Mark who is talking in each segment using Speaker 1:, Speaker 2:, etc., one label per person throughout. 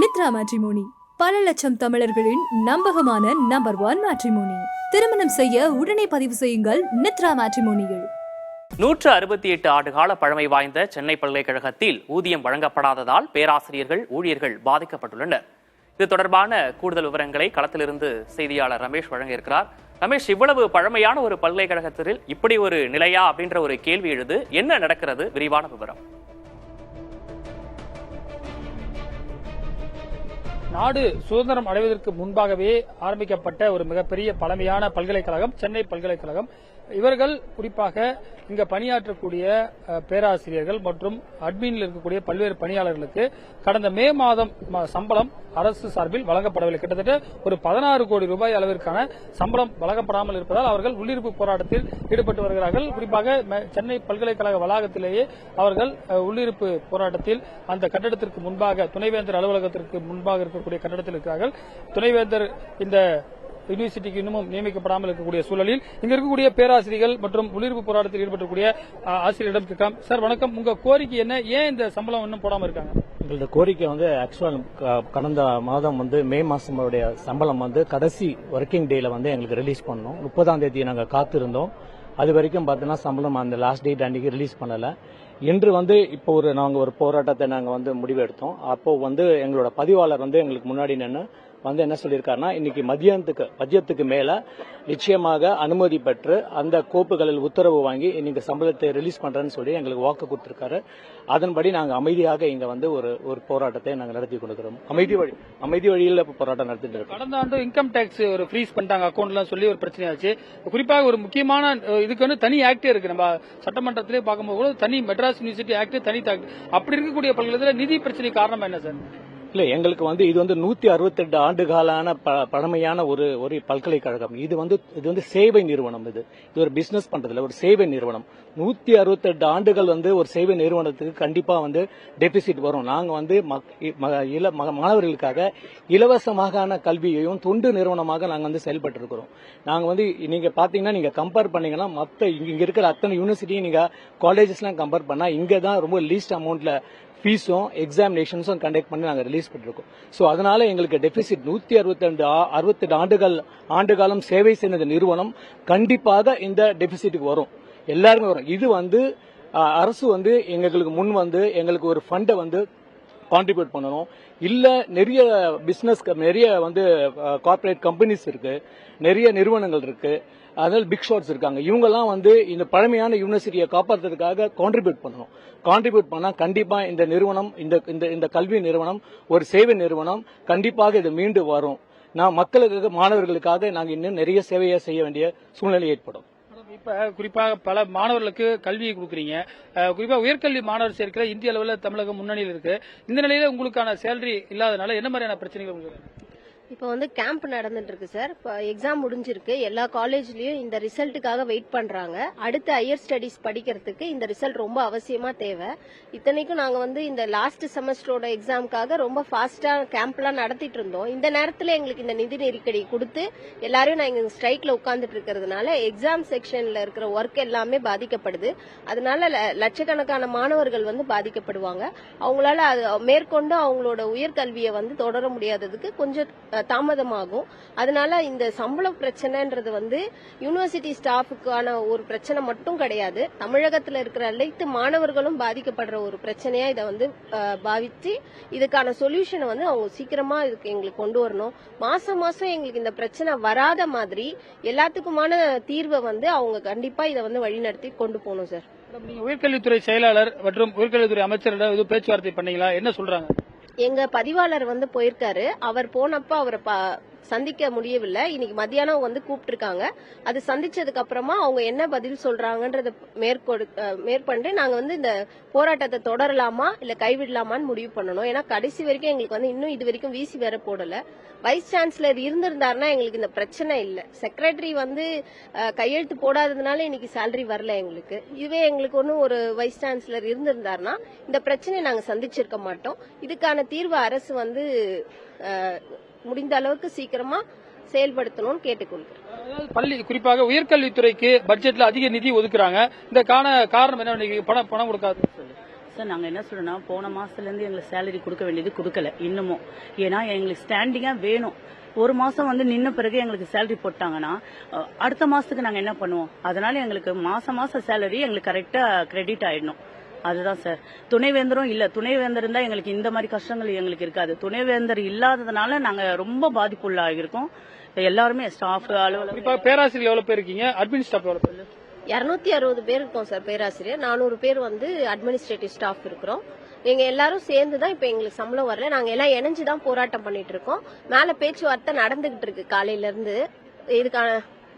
Speaker 1: நித்ரா matrimony. பல லட்சம் தமிழர்களின் நம்பகமான நம்பர் ஒன் மேட்ரிமோனி. திருமணம் செய்ய உடனே பதிவு செய்யுங்கள் நித்ரா மேட்ரிமோனியில்.
Speaker 2: நூற்று அறுபத்தி எட்டு ஆண்டுகால பழமை வாய்ந்த சென்னை பல்கலைக்கழகத்தில் ஊதியம் வழங்கப்படாததால் பேராசிரியர்கள் ஊழியர்கள் பாதிக்கப்பட்டுள்ளனர். இது தொடர்பான கூடுதல் விவரங்களை களத்திலிருந்து செய்தியாளர் ரமேஷ் வழங்க இருக்கிறார் ரமேஷ் இவ்வளவு பழமையான ஒரு பல்கலைக்கழகத்தில் இப்படி ஒரு நிலையா அப்படின்ற ஒரு கேள்வி எழுது என்ன நடக்கிறது? விரிவான விவரம்.
Speaker 3: நாடு சுதந்திரம் அடைவதற்கு முன்பாகவே ஆரம்பிக்கப்பட்ட ஒரு மிகப்பெரிய பழமையான பல்கலைக்கழகம் சென்னை பல்கலைக்கழகம். இவர்கள் குறிப்பாக இங்க பணியாற்றக்கூடிய பேராசிரியர்கள் மற்றும் அட்மினில் இருக்கக்கூடிய பல்வேறு பணியாளர்களுக்கு கடந்த மே மாதம் சம்பளம் அரசு சார்பில் வழங்கப்படவில்லை. கிட்டத்தட்ட ஒரு பதினாறு கோடி ரூபாய் அளவிற்கான சம்பளம் வழங்கப்படாமல் இருப்பதால் அவர்கள் உள்ளிருப்பு போராட்டத்தில் ஈடுபட்டு வருகிறார்கள். குறிப்பாக சென்னை பல்கலைக்கழக வளாகத்திலேயே அவர்கள் உள்ளிருப்பு போராட்டத்தில் அந்த கட்டடத்திற்கு முன்பாக துணைவேந்தர் அலுவலகத்திற்கு முன்பாக இருக்கக்கூடிய கட்டடத்தில் இருக்கிறார்கள். துணைவேந்தர் இந்த யூனிவர்சிட்டிக்கு இன்னமும் நியமிக்கப்படாமல் இருக்கக்கூடிய சூழலில் இங்க இருக்கக்கூடிய பேராசிரியர்கள் மற்றும் உள்ளிருப்பு போராட்டத்தில் ஈடுபட்டக்கூடிய ஆசிரியரிடம் கேட்கலாம். சார் வணக்கம். உங்க கோரிக்கை என்ன? ஏன் இந்த சம்பளம் இன்னும் போடாம இருக்காங்க?
Speaker 4: எங்களோட கோரிக்கை வந்து ஆக்சுவல் கடந்த மாதம் வந்து மே மாசமுடைய சம்பளம் வந்து கடைசி ஒர்க்கிங் டேல வந்து எங்களுக்கு ரிலீஸ் பண்ணோம். முப்பதாம் தேதி நாங்கள் காத்திருந்தோம். அது வரைக்கும் பார்த்தீங்கன்னா சம்பளம் அந்த லாஸ்ட் டேட் அன்னைக்கு ரிலீஸ் பண்ணல. இன்று வந்து இப்போ ஒரு நாங்கள் ஒரு போராட்டத்தை நாங்கள் வந்து முடிவெடுத்தோம். அப்போ வந்து எங்களோட பதிவாளர் வந்து எங்களுக்கு முன்னாடி நின்று வந்து என்ன சொல்லியிருக்காருன்னா இன்னைக்கு மதியானத்துக்கு மதியத்துக்கு மேல நிச்சயமாக அனுமதி பெற்று அந்த கோப்புகளில் உத்தரவு வாங்கி இன்னைக்கு சம்பளத்தை ரிலீஸ் பண்றேன்னு சொல்லி எங்களுக்கு வாக்கு கொடுத்திருக்காரு. அதன்படி நாங்கள் அமைதியாக இங்க வந்து ஒரு ஒரு போராட்டத்தை நாங்கள் நடத்தி கொடுக்கிறோம் அமைதி வழி அமைதி வழியில் போராட்டம் நடத்திட்டு இருக்கோம்
Speaker 3: கடந்த ஆண்டு இன்கம் டேக்ஸ் ஒரு ஃப்ரீஸ் பண்ணிட்டாங்க அக்கௌண்ட்லாம் சொல்லி ஒரு பிரச்சனையாச்சு குறிப்பாக ஒரு முக்கியமான இதுக்கு வந்து தனி ஆக்டே இருக்கு. நம்ம சட்டமன்றத்திலே பார்க்கும்போது கூட தனி மெட்ராஸ் யூனிவர்சிட்டி ஆக்ட் தனி ஆக்ட் அப்படி இருக்கக்கூடிய பல்கலைக்கழகத்தில் நிதி பிரச்சனை காரணம் என்ன சார்?
Speaker 4: இல்லை எங்களுக்கு வந்து இது வந்து நூத்தி அறுபத்தெட்டு ஆண்டு காலான ப- பழமையான ஒரு ஒரு பல்கலைக்கழகம். இது வந்து இது வந்து சேவை நிறுவனம் இது. இது ஒரு பிஸ்னஸ் பண்றதுல ஒரு சேவை நிறுவனம். நூத்தி அறுபத்தெட்டு ஆண்டுகள் வந்து ஒரு சேவை நிறுவனத்துக்கு கண்டிப்பா வந்து டெபிசிட் வரும். நாங்க வந்து மக்- இ- ம- இள- மாணவர்களுக்காக இலவசமான கல்வியையும் தொண்டு நிறுவனமாக நாங்க வந்து செயல்பட்டு இருக்கிறோம் நாங்க வந்து நீங்க பாத்தீங்கன்னா நீங்க கம்பேர் பண்ணீங்கன்னா மத்த இங்கே இங்க இருக்கிற அத்தனை யூனிவர்சிட்டியும் நீங்க காலேஜஸ்லாம் கம்பேர் பண்ணா இங்க தான் ரொம்ப லீஸ்ட் அமௌண்ட்ல ஃபீஸும் எக்ஸாமினேஷன்ஸும் கண்டக்ட் பண்ணி நாங்கள் ரிலீஸ் பண்ணிருக்கோம். ஸோ அதனால எங்களுக்கு டெபிசிட் நூற்றி அறுபத்தி அறுபத்தெட்டு ஆண்டுகள் ஆண்டு காலம் சேவை செய்த நிறுவனம் கண்டிப்பாக இந்த டெபிசிட்டுக்கு வரும். எல்லாருமே வரும். இது வந்து அரசு வந்து எங்களுக்கு முன் வந்து எங்களுக்கு ஒரு ஃபண்டை வந்து கான்ட்ரிபியூட் பண்ணணும். இல்லை நிறைய பிஸ்னஸ் நிறைய வந்து கார்ப்பரேட் கம்பெனிஸ் இருக்கு. நிறைய நிறுவனங்கள் இருக்கு. அதனால பிக் ஷாட்ஸ் இருக்காங்க. இவங்கெல்லாம் வந்து இந்த பழமையான யூனிவர்சிட்டியை காப்பாற்றுறதுக்காக கான்ட்ரிபியூட் பண்ணணும். கான்ட்ரிபியூட் பண்ணால் கண்டிப்பாக இந்த நிறுவனம் இந்த இந்த இந்த கல்வி நிறுவனம் ஒரு சேவை நிறுவனம் கண்டிப்பாக இது மீண்டு வரும். நான் மக்களுக்கு மாணவர்களுக்காக நாங்கள் இன்னும் நிறைய சேவையை செய்ய வேண்டிய சூழ்நிலை ஏற்படும்.
Speaker 3: இப்ப குறிப்பாக பல மாணவர்களுக்கு கல்வியை கொடுக்குறீங்க. குறிப்பாக உயர்கல்வி மாணவர் சேர்க்கிற இந்திய அளவில் தமிழகம் முன்னணியில் இருக்கு. இந்த நிலையில உங்களுக்கான சேலரி இல்லாதனால என்ன மாதிரியான பிரச்சனைகள் உங்களுக்கு?
Speaker 5: இப்போ வந்து கேம்ப் நடந்துட்டு இருக்கு சார் இப்போ எக்ஸாம் முடிஞ்சிருக்கு. எல்லா காலேஜ்லயும் இந்த ரிசல்ட்டுக்காக வெயிட் பண்றாங்க. அடுத்த ஹையர் ஸ்டடீஸ் படிக்கிறதுக்கு இந்த ரிசல்ட் ரொம்ப அவசியமா தேவை. இத்தனைக்கும் நாங்க வந்து இந்த லாஸ்ட் செமஸ்டரோட எக்ஸாமுக்காக ரொம்ப ஃபாஸ்டா கேம்ப்லாம் நடத்திட்டு இருந்தோம் இந்த நேரத்துல எங்களுக்கு இந்த நிதி நெருக்கடி கொடுத்து எல்லாரையும் நாங்க ஸ்ட்ரைக்ல உட்கார்ந்துட்டு இருக்கிறதுனால எக்ஸாம் செக்ஷன்ல இருக்கிற ஒர்க் எல்லாமே பாதிக்கப்படுது. அதனால லட்சக்கணக்கான மாணவர்கள் வந்து பாதிக்கப்படுவாங்க. அவங்களால மேற்கொண்டு அவங்களோட உயர்கல்வியை வந்து தொடர முடியாததுக்கு கொஞ்சம் தாமதமாகும். அதனால இந்த சம்பள பிரச்சனைன்றது வந்து யூனிவர்சிட்டி ஸ்டாஃபுக்கான ஒரு பிரச்சனை மட்டும் கிடையாது. தமிழகத்துல இருக்கிற அனைத்து மாணவர்களும் பாதிக்கப்படுற ஒரு பிரச்சனையா இதை வந்து பாவித்து இதுக்கான சொல்யூஷனை வந்து அவங்க சீக்கிரமா இதுக்கு எங்களுக்கு கொண்டு வரணும். மாசம் மாசம் எங்களுக்கு இந்த பிரச்சனை வராத மாதிரி எல்லாத்துக்குமான தீர்வை வந்து அவங்க கண்டிப்பா இதை வந்து வழிநடத்தி கொண்டு போகணும் சார்.
Speaker 3: உயர்கல்வித்துறை செயலாளர் மற்றும் உயர்கல்வித்துறை அமைச்சரிடம் இது பேச்சுவார்த்தை பண்ணீங்களா? என்ன சொல்றாங்க?
Speaker 5: எங்க பதிவாளர் வந்து போயிருக்காரு. அவர் போனப்ப அவரை ப- சந்திக்க முடியவில்லை. இன்னைக்கு மத்தியானம் வந்து கூப்பிட்டிருக்காங்க. அது சந்திச்சதுக்கு அப்புறமா அவங்க என்ன பதில் சொல்றாங்கன்றத மேற்கொடு மேற்கொண்டு நாங்க வந்து இந்த போராட்டத்தை தொடரலாமா இல்ல கைவிடலாமான்னு முடிவு பண்ணணும். ஏன்னா கடைசி வரைக்கும் எங்களுக்கு வந்து இன்னும் இது வரைக்கும் வீசி வேற போடல. வைஸ் சான்சலர் இருந்திருந்தாருன்னா எங்களுக்கு இந்த பிரச்சனை இல்ல. செக்ரட்டரி வந்து கையெழுத்து போடாததுனால இன்னைக்கு சேலரி வரல எங்களுக்கு. இதுவே எங்களுக்கு ஒன்றும் ஒரு வைஸ் சான்சலர் இருந்திருந்தாருன்னா இந்த பிரச்சனையை நாங்க சந்திச்சிருக்க மாட்டோம். இதுக்கான தீர்வு அரசு வந்து முடிந்த அளவுக்கு சீக்கிரமா செயல்படுத்தணும்னு கேட்டுக்கொள்கிறேன்.
Speaker 3: அதாவது பள்ளி குறிப்பாக உயர்கல்வித்துறைக்கு பட்ஜெட்ல அதிக நிதி ஒதுக்குறாங்க. இந்த காண காரணம் என்ன? பணம் பணம் கொடுக்காது.
Speaker 6: சார் நாங்கள் என்ன சொல்றோம்னா போன மாசத்துலேருந்து எங்களுக்கு சேலரி கொடுக்க வேண்டியது கொடுக்கல இன்னமும். ஏன்னா எங்களுக்கு ஸ்டாண்டிங்காக வேணும். ஒரு மாசம் வந்து நின்ன பிறகு எங்களுக்கு சேலரி போட்டாங்கன்னா அடுத்த மாசத்துக்கு நாங்கள் என்ன பண்ணுவோம்? அதனால எங்களுக்கு மாசம் மாசம் சேலரி எங்களுக்கு கரெக்டாக கிரெடிட் ஆயிடணும். அதுதான் சார். துணைவேந்தரும் இல்ல துணைவேந்தர் இருந்தா எங்களுக்கு இந்த மாதிரி கஷ்டங்கள் எங்களுக்கு இருக்காது. துணைவேந்தர் இல்லாததுனால நாங்க ரொம்ப பாதிப்புள்ளாகிருக்கோம் எல்லாருமே ஸ்டாஃப் அலுவலகம்
Speaker 3: பேராசிரியர் எவ்வளவு பேர் இருக்கீங்க? அட்மின் ஸ்டாஃப் எவ்வளவு பேர்?
Speaker 5: இருநூத்தி அறுபது பேர் இருக்கோம் சார் பேராசிரியர். நானூறு பேர் வந்து அட்மினிஸ்ட்ரேட்டிவ் ஸ்டாஃப் இருக்கிறோம். எங்க எல்லாரும் சேர்ந்து தான் இப்ப எங்களுக்கு சம்பளம் வரல. நாங்க எல்லாம் இணைஞ்சு தான் போராட்டம் பண்ணிட்டு இருக்கோம். மேல பேச்சுவார்த்தை நடந்துகிட்டு இருக்கு காலையில இருந்து. இதுக்கான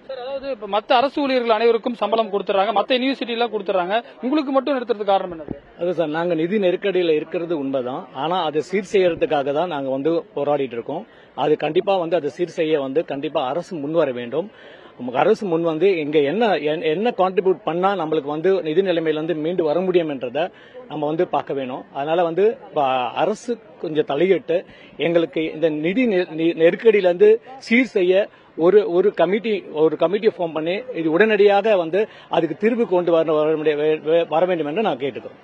Speaker 3: சார் அதாவது இப்ப மத்த அரசு ஊழியர்கள் அனைவருக்கும் சம்பளம் கொடுத்துறாங்க மத்த யூனிவர்சிட்டி எல்லாம் கொடுத்துறாங்க. உங்களுக்கு மட்டும் நிறுத்துறதுக்கு காரணம் என்னது?
Speaker 4: அது சார் நாங்க நிதி நெருக்கடியில இருக்கிறது உண்மைதான். ஆனா அதை சீர் செய்யறதுக்காக தான் நாங்க வந்து போராடிட்டு இருக்கோம். அது கண்டிப்பா வந்து அதை சீர் செய்ய வந்து கண்டிப்பா அரசு முன் வர வேண்டும். நமக்கு அரசு முன் வந்து இங்க என்ன என்ன- என்ன கான்ட்ரிபியூட் பண்ணா நம்மளுக்கு வந்து நிதி நிலைமையில இருந்து மீண்டு வர முடியும் என்றதை நம்ம வந்து பார்க்க வேணும். அதனால வந்து அரசு கொஞ்சம் தலையிட்டு எங்களுக்கு இந்த நிதி நெ- நெருக்கடியில இருந்து சீர் செய்ய ஒரு ஒரு கமிட்டி ஒரு கமிட்டியை ஃபார்ம் பண்ணி இது உடனடியாக வந்து அதுக்கு தீர்வு கொண்டு வர வர வர வேண்டும் என்று நான் கேட்டுக்கிறோம்.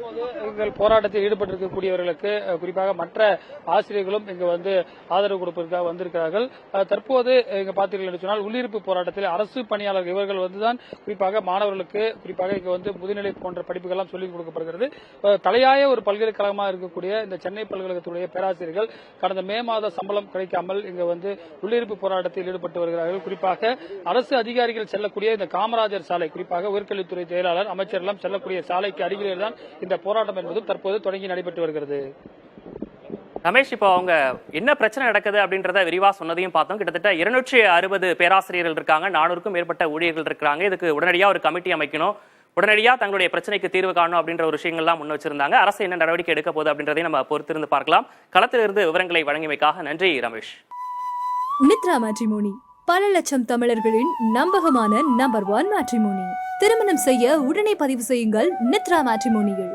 Speaker 3: தற்போது எங்கள் போராட்டத்தில் ஈடுபட்டிருக்கக்கூடியவர்களுக்கு குறிப்பாக மற்ற ஆசிரியர்களும் இங்கு வந்து ஆதரவு கொடுப்பதற்காக வந்திருக்கிறார்கள். தற்போது இங்க பார்த்தீர்கள் என்று சொன்னால் உள்ளிருப்பு போராட்டத்தில் அரசு பணியாளர்கள் இவர்கள் வந்துதான் குறிப்பாக மாணவர்களுக்கு குறிப்பாக இங்கு வந்து முதுநிலை போன்ற படிப்புகள்லாம் சொல்லிக் கொடுக்கப்படுகிறது. தலையாய ஒரு பல்கலைக்கழகமாக இருக்கக்கூடிய இந்த சென்னை பல்கலைக்கழகத்துடைய பேராசிரியர்கள் கடந்த மே மாத சம்பளம் கிடைக்காமல் இங்கு வந்து உள்ளிருப்பு போராட்டத்தில் ஈடுபட்டு வருகிறார்கள். குறிப்பாக அரசு அதிகாரிகள் செல்லக்கூடிய இந்த காமராஜர் சாலை குறிப்பாக உயர்கல்வித்துறை செயலாளர் அமைச்சர் எல்லாம் செல்லக்கூடிய சாலைக்கு அருகிலே தான் இந்த போராட்டம் என்பதும் தற்போது தொடங்கி நடைபெற்று வருகிறது.
Speaker 2: ரமேஷ் இப்போ அவங்க என்ன பிரச்சனை நடக்குது அப்படின்றத விரிவா சொன்னதையும் பார்த்தோம். கிட்டத்தட்ட இருநூற்றி அறுபது பேராசிரியர்கள் இருக்காங்க நானூறுக்கும் மேற்பட்ட ஊழியர்கள் இருக்காங்க இதுக்கு உடனடியா ஒரு கமிட்டி அமைக்கணும். உடனடியா தங்களுடைய பிரச்சனைக்கு தீர்வு காணணும் அப்படின்ற ஒரு விஷயங்கள்லாம் முன் வச்சிருந்தாங்க. அரசு என்ன நடவடிக்கை எடுக்க போகுது அப்படின்றதையும் நம்ம பொறுத்திருந்து பார்க்கலாம். களத்திலிருந்து விவரங்களை வழங்கியமைக்காக நன்றி ரமேஷ்.
Speaker 1: நித்ரா மேட்ரிமோனி. பல லட்சம் தமிழர்களின் நம்பகமான நம்பர் ஒன் மேட்ரிமோனி திருமணம் செய்ய உடனே பதிவு செய்யுங்கள். நித்ரா மேட்ரிமோனியில்